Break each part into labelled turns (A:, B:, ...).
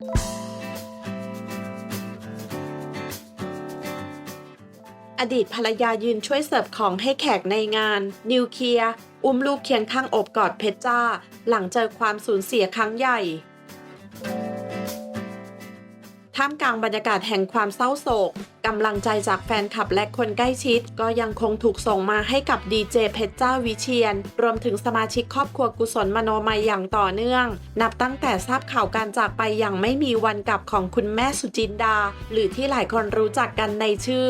A: อดีตภรรยายืนช่วยเสิร์ฟของให้แขกในงาน นิวเคลียร์อุ้มลูกเคียงข้างอบกอดเพชรจ้า หลังเจอความสูญเสียครั้งใหญ่ ท่ามกลางบรรยากาศแห่งความเศร้าโศกกำลังใจจากแฟนคลับและคนใกล้ชิด ก็ยังคงถูกส่งมาให้กับดีเจเพชรจ้าวิเชียน รวมถึงสมาชิกครอบครัวกุศลมโนมัยอย่างต่อเนื่อง นับตั้งแต่ทราบข่าวการจากไปอย่างไม่มีวันกลับของคุณแม่สุจินดา หรือที่หลายคนรู้จักกันในชื่อ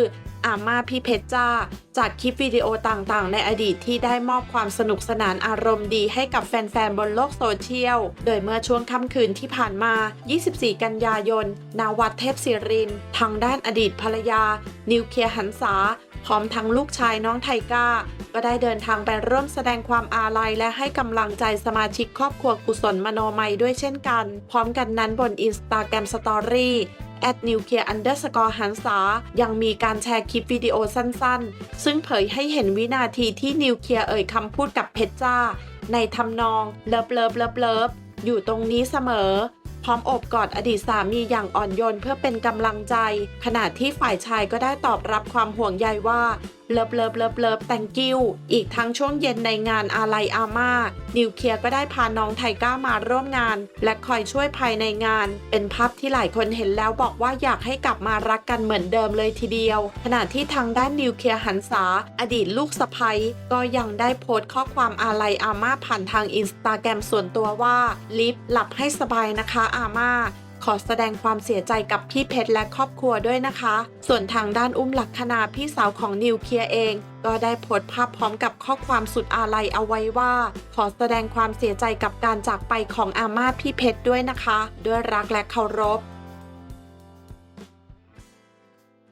A: อาม่าพี่เพชรจ้า จากคลิปวิดีโอต่างๆ ในอดีตที่ได้มอบความสนุกสนานอารมณ์ดีให้กับแฟน ๆ บนโลกโซเชียล โดยเมื่อช่วงค่ำคืนที่ผ่านมา 24 กันยายน นาวัดเทพศิริน ทางด้านอดีตภรรยา นิวเคลียร์หันษาพร้อมทั้งลูกชายน้องไทก้า ก็ได้เดินทางไปร่วมแสดงความอาลัยและให้กำลังใจสมาชิกครอบครัวกุศลมโนมัยด้วยเช่นกัน พร้อมกันนั้นบนอินสตาแกรมสตอรี่ แอดนิวเคลียร์อันเดอร์สกอหันษายังมีการแชร์คลิปวิดีโอสั้นๆ ซึ่งเผยให้เห็นวินาทีที่นิวเคลียร์เอ่ยคำพูดกับเพชรจ้า ในทำนองเลิฟเลิฟเลิฟเลิฟอยู่ตรงนี้เสมอ พร้อมอบกอดอดีตสามีอย่างอ่อนโยนเพื่อเป็นกำลังใจ ขณะที่ฝ่ายชายก็ได้ตอบรับความห่วงใยว่า เลิฟเลิฟเลิฟเลิฟ thank you อีกทั้งช่วงเย็นในงานอาลัยอาม่า นิวเคลียร์ก็ได้พาน้องไทก้ามาร่วมงาน และคอยช่วยภายในงาน เป็นภาพที่หลายคนเห็นแล้วบอกว่าอยากให้กลับมารักกันเหมือนเดิมเลยทีเดียว ขณะที่ทางด้านนิวเคลียร์หันษา อดีตลูกสะใภ้ก็ยังได้โพสต์ข้อความอาลัยอาม่าผ่านทางอินสตาแกรมส่วนตัวว่าลิฟหลับให้สบายนะคะอาม่า ขอแสดงความเสียใจกับพี่เพชรและครอบครัวด้วยนะคะ ส่วนทางด้านอุ้มลักษณาพี่สาวของนิวเคลียร์เอง ก็ได้โพสต์ภาพพร้อมกับข้อความสุดอาลัยเอาไว้ว่า ขอแสดงความเสียใจกับการจากไปของอาม่าพี่เพชรด้วยนะคะ ด้วยรักและเคารพ